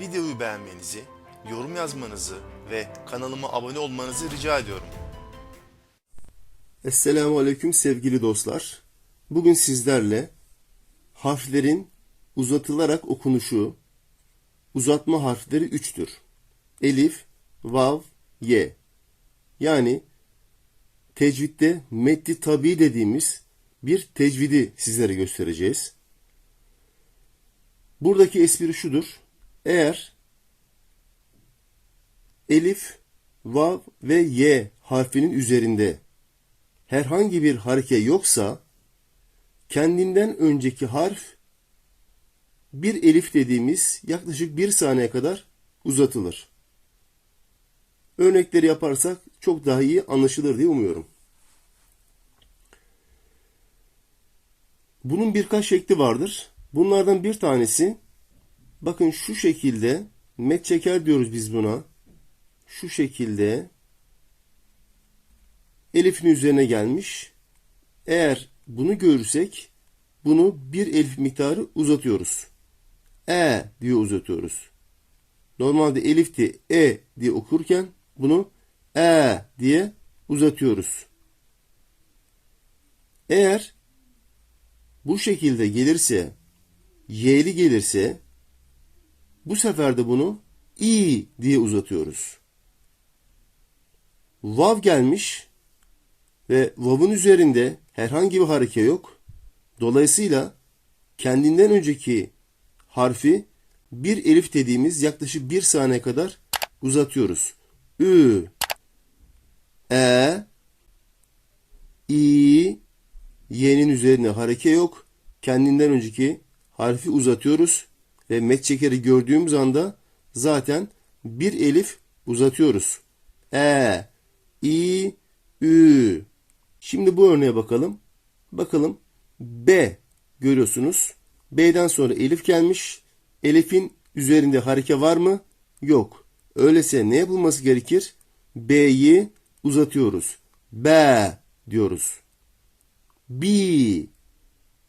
Videoyu beğenmenizi, yorum yazmanızı ve kanalıma abone olmanızı rica ediyorum. Esselamu Aleyküm sevgili dostlar. Bugün sizlerle harflerin uzatılarak okunuşu, uzatma harfleri üçtür. Elif, vav, ye. Yani tecvitte meddi tabi dediğimiz bir tecvidi sizlere göstereceğiz. Buradaki espri şudur. Eğer elif, vav ve y harfinin üzerinde herhangi bir hareke yoksa kendinden önceki harf bir elif dediğimiz yaklaşık bir saniye kadar uzatılır. Örnekleri yaparsak çok daha iyi anlaşılır diye umuyorum. Bunun birkaç şekli vardır. Bunlardan bir tanesi bakın şu şekilde met çeker diyoruz biz buna. Şu şekilde elifin üzerine gelmiş. Eğer bunu görürsek bunu bir elif miktarı uzatıyoruz. E diye uzatıyoruz. Normalde elifti e diye okurken bunu e diye uzatıyoruz. Eğer bu şekilde gelirse y'li gelirse bu sefer de bunu i diye uzatıyoruz. Vav gelmiş ve vav'ın üzerinde herhangi bir hareke yok. Dolayısıyla kendinden önceki harfi bir elif dediğimiz yaklaşık bir saniye kadar uzatıyoruz. Ü, e, i, y'nin üzerine hareke yok. Kendinden önceki harfi uzatıyoruz ve met çekeri gördüğümüz anda zaten bir elif uzatıyoruz. E, i, ü. Şimdi bu örneğe bakalım. Bakalım B görüyorsunuz. B'den sonra elif gelmiş. Elif'in üzerinde hareke var mı? Yok. Öyleyse ne yapılması gerekir? B'yi uzatıyoruz. B diyoruz. B.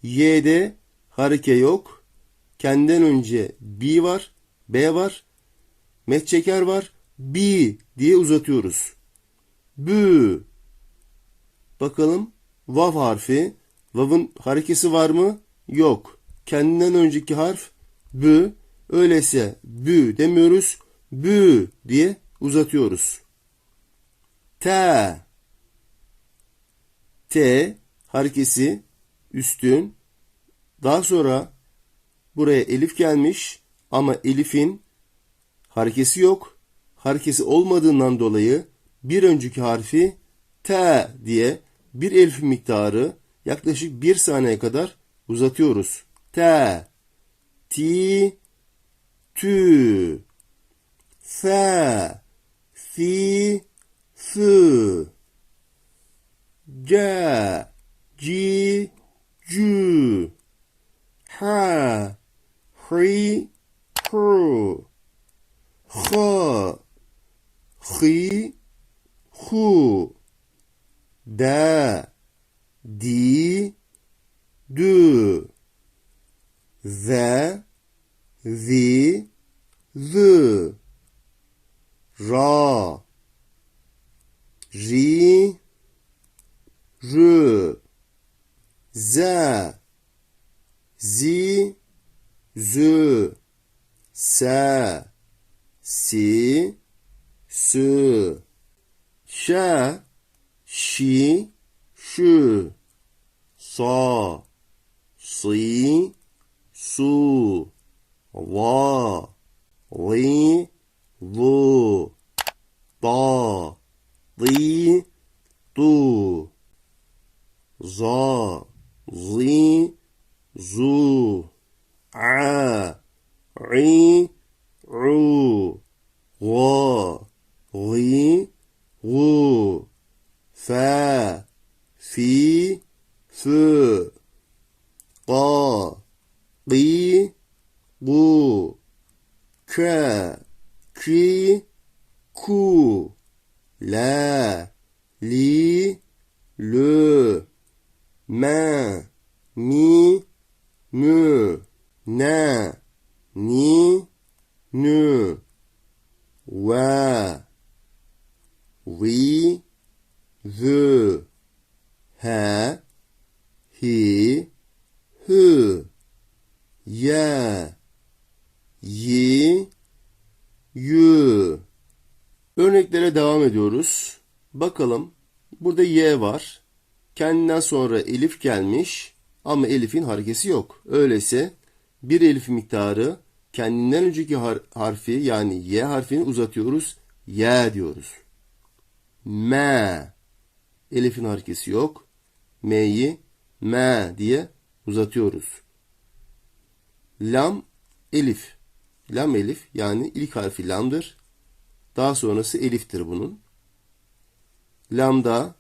Y'de hareke yok. Kendinden önce B var. B var. Met çeker var. B diye uzatıyoruz. Bü. Bakalım vav harfi. Vav'ın harekesi var mı? Yok. Kendinden önceki harf bü. Öyleyse bü demiyoruz. Bü diye uzatıyoruz. T. T harekesi üstün. Daha sonra buraya elif gelmiş ama elifin harekesi yok. Harekesi olmadığından dolayı bir önceki harfi T diye bir elif miktarı yaklaşık bir saniye kadar uzatıyoruz. T, ti, tü, fe, fi, fı, c, ci, cü, ha, hi, hu, hı, hi, hu, da, di, dü, ve, vi, zı, ra, ri, rü, ze, zi, zü, se, si, sü, şe, şi, şu, sa, si, su, va, li, vu, da, di, du, za, zi, zu, a, ri, ru, va, li, wu, fa, fi, fü, qa, qi, gu, ka, ki, ku, la, li, le, ma, mi, mü, na, ni, nü, ve, vi, zü, he, hi, hü, ye, yi, yü. Örneklere devam ediyoruz. Bakalım. Burada y var. Kendinden sonra elif gelmiş ama elifin harekesi yok. Öyleyse bir elif miktarı kendinden önceki har- harfi yani y harfini uzatıyoruz. Y diyoruz. M. Elifin harekesi yok. M'yi M diye uzatıyoruz. Lam elif. Lam elif yani ilk harfi lamdır. Daha sonrası eliftir bunun. Lamda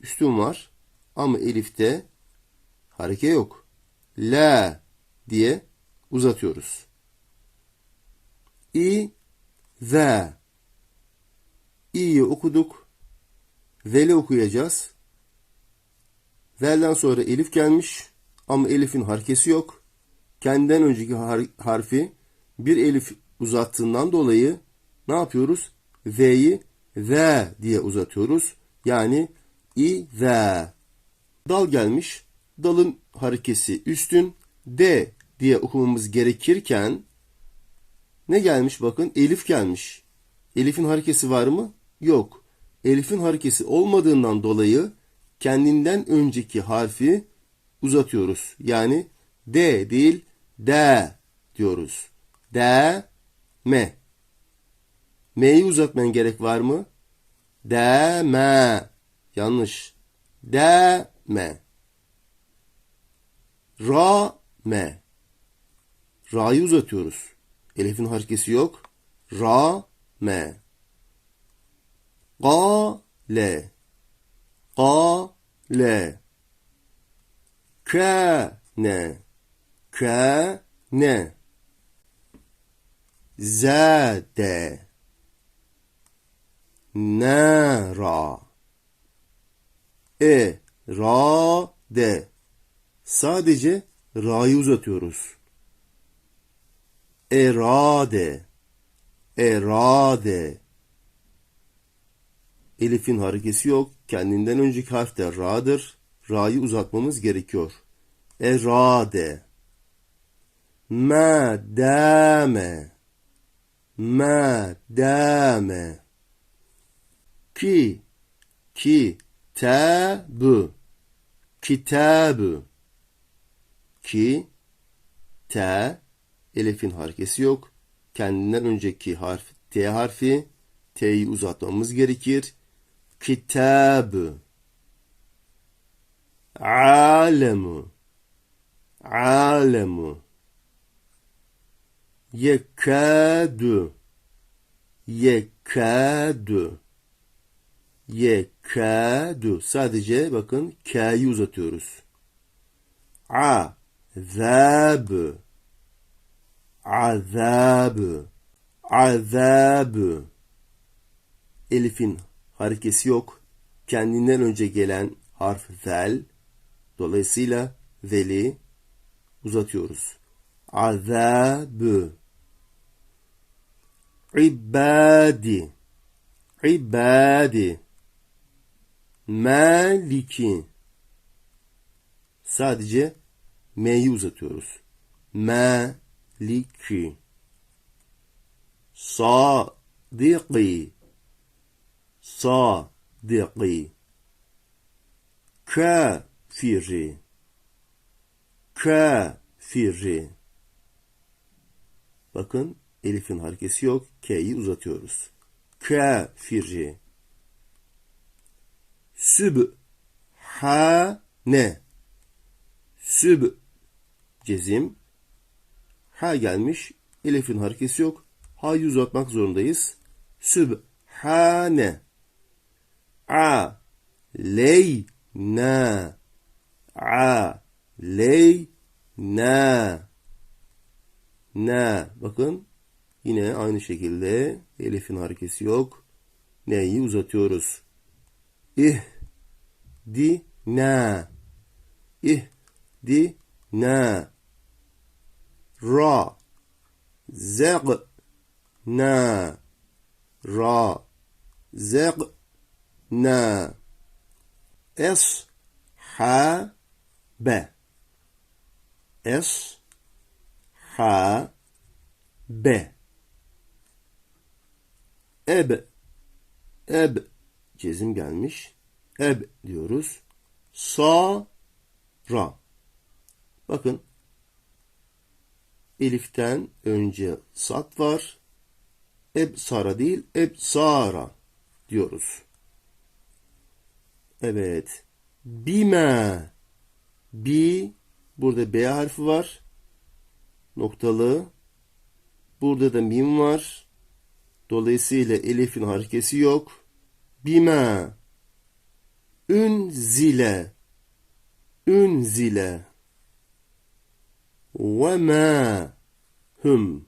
üstün var ama elifte hareke yok. La diye uzatıyoruz. İ, ve. İ'yi okuduk. Veli okuyacağız. Vel'den sonra elif gelmiş ama elifin harekesi yok. Kendinden önceki har- harfi bir elif uzattığından dolayı ne yapıyoruz? V'yi ve diye uzatıyoruz. Yani i ve. Dal gelmiş. Dalın harekesi üstün D diye okumamız gerekirken ne gelmiş bakın? Elif gelmiş. Elif'in harekesi var mı? Yok. Elif'in harekesi olmadığından dolayı kendinden önceki harfi uzatıyoruz. Yani D değil D diyoruz. D me. M'yi uzatman gerek var mı? Deme. Yanlış. Deme. Ra me. Ra'yı uzatıyoruz. Elif'in harekesi yok. Ra me. Ga le. Ga le. Ka ne. Ka ne. Zade. Nara. E. Ra. De. Sadece ra'yı uzatıyoruz. Erade. Erade. Elif'in harekesi yok. Kendinden önceki harf de ra'dır. Ra'yı uzatmamız gerekiyor. Erade. Ma dame. Ma dame. Ki. Ki. Tabı. Kitabı. Ki. Te. Elif'in harekesi yok. Kendinden önceki harf T harfi. T'yi uzatmamız gerekir. Kitabı. Alemu. Alemu. Yekadu. Yekadu. Yekadu. Sadece bakın K'yi uzatıyoruz. A. Zab. Azab. Azab. Elif'in harekesi yok. Kendinden önce gelen harf zel. Dolayısıyla zeli uzatıyoruz. Azab. İbadi. İbadi. Maliki. Sadece M'yi uzatıyoruz. Maliki. Sadiki. Sadiki. Kafiri. Kafiri. Bakın Elif'in harekesi yok. K'yi uzatıyoruz. Kafiri. Sübhane. Süb cezim. Ha gelmiş. Elif'in harekesi yok. Ha'yı uzatmak zorundayız. Sübhane. A. Leyna. A. Leyna. Na. Bakın. Yine aynı şekilde Elif'in harekesi yok. Neyi uzatıyoruz. İh. Di. Na. İh. Di. Na ra. Zeg na. Ra. Zeg na. Es ha be es ha be eb. Eb. Cezim gelmiş. Eb diyoruz. Sa. Ra. Bakın eliften önce sat var eb sara değil eb sara diyoruz evet bime bi burada b harfi var noktalı burada da mim var Dolayısıyla elifin harekesi yok. Bima. Ünzile. Ünzile. Ve ma. Hüm.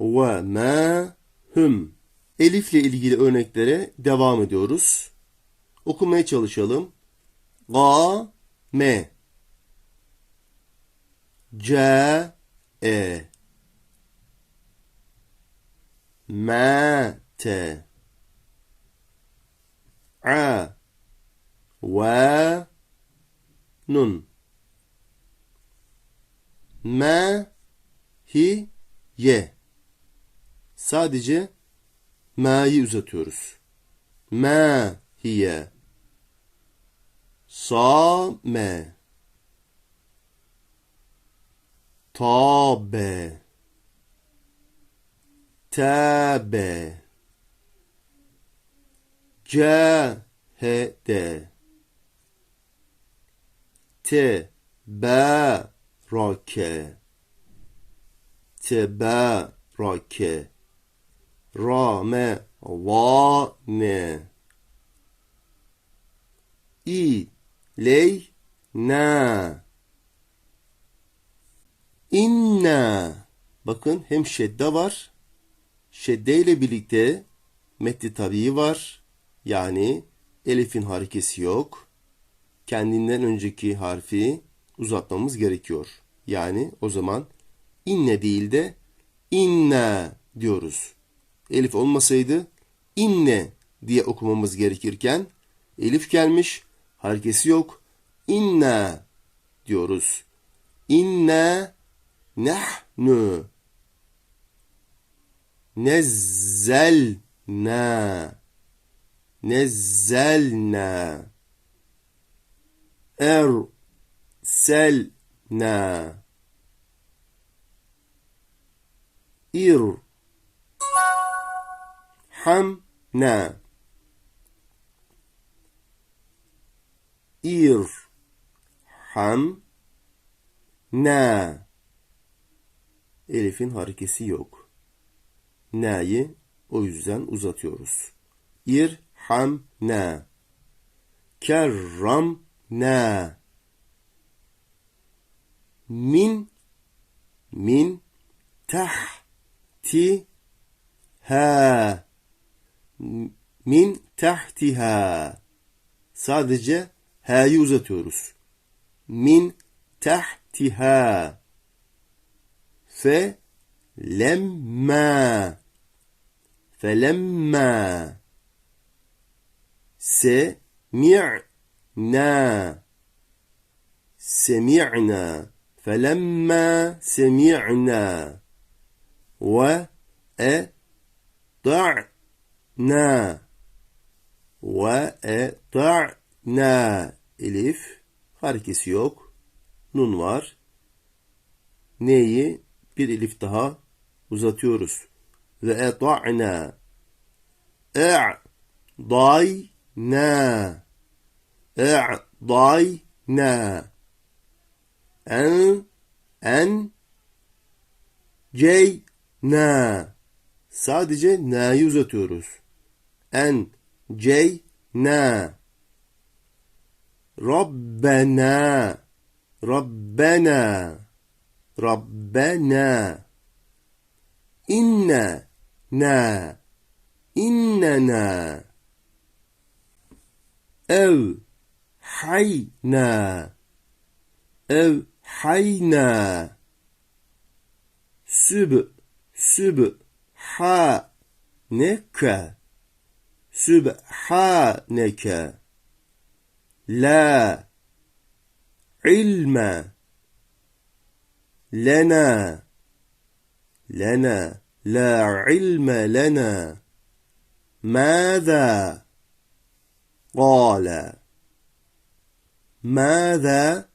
Ve ma. Hüm. Elifle ilgili örneklere devam ediyoruz. Okumaya çalışalım. Ga. Me. Ca. E. مات ع و نون me hi ye. Sadece me'yi uzatıyoruz. Me hiye. Sa me. Ta be. Ta be. Cehede. Te be. جاهد تبارك تبارك رام وان إلينا İnna. Bakın hem şedde var Şedde ile birlikte metni tabii var. Yani elifin harekesi yok. Kendinden önceki harfi uzatmamız gerekiyor. Yani o zaman inne değil de inne diyoruz. Elif olmasaydı inne diye okumamız gerekirken elif gelmiş, harekesi yok. İnne diyoruz. İnne nehnu nezzelna nezzelna er selna. İr. Hamna. İr. Hamna. Elif'in harekesi yok. Na'yı o yüzden uzatıyoruz. Ir. Ham na İrhamna kerramna min min tahti ha. Min tahtiha sadece ha'yı uzatıyoruz. Min tahtiha fe lemma felemma semi'na semi'na. فلما سمعنا وأطعنا وأطعنا elif harekesi yok. Nun var. Neyi bir elif daha uzatıyoruz ve eta'na e'dayna e'dayna en en ceyna sadece na'yı uzatıyoruz. En ceyna Rabbena Rabbena Rabbena. İnna na innena ev hayna. Ev حينا. سب سب حانك سبحانك لا. علم. لنا. لنا. لا علم لنا. ماذا؟ قال. ماذا؟